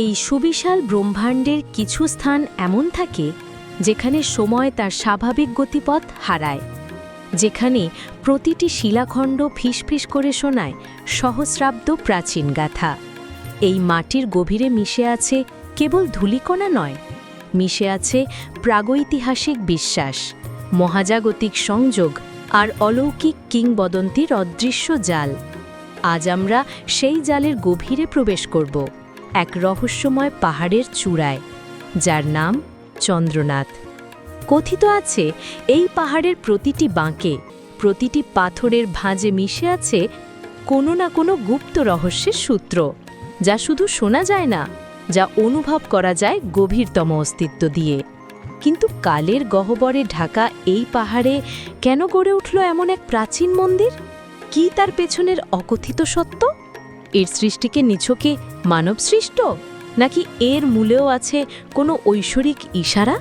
এই সুবিশাল ব্রহ্মাণ্ডের কিছু স্থান এমন থাকে যেখানে সময় তার স্বাভাবিক গতিপথ হারায়, যেখানে প্রতিটি শিলাখণ্ড ফিসফিস করে শোনায় সহস্রাব্দ প্রাচীন গাথা। এই মাটির গভীরে মিশে আছে কেবল ধূলিকণা নয়, মিশে আছে প্রাগৈতিহাসিক বিশ্বাস, মহাজাগতিক সংযোগ আর অলৌকিক কিংবদন্তির অদৃশ্য জাল। আজ আমরা সেই জালের গভীরে প্রবেশ করব। এক রহস্যময় পাহাড়ের চূড়ায়, যার নাম চন্দ্রনাথ। কথিত আছে, এই পাহাড়ের প্রতিটি বাঁকে, প্রতিটি পাথরের ভাঁজে মিশে আছে কোনো না কোনো গুপ্ত রহস্যের সূত্র, যা শুধু শোনা যায় না, যা অনুভব করা যায় গভীরতম অস্তিত্ব দিয়ে। কিন্তু কালের গহ্বরে ঢাকা এই পাহাড়ে কেন গড়ে উঠল এমন এক প্রাচীন মন্দির? কি তার পেছনের অকথিত সত্য? এর সৃষ্টিকে নিছকে মানব সৃষ্ট নাকি এর মূলেও আছে কোনো ঐশ্বরিক ইশারা?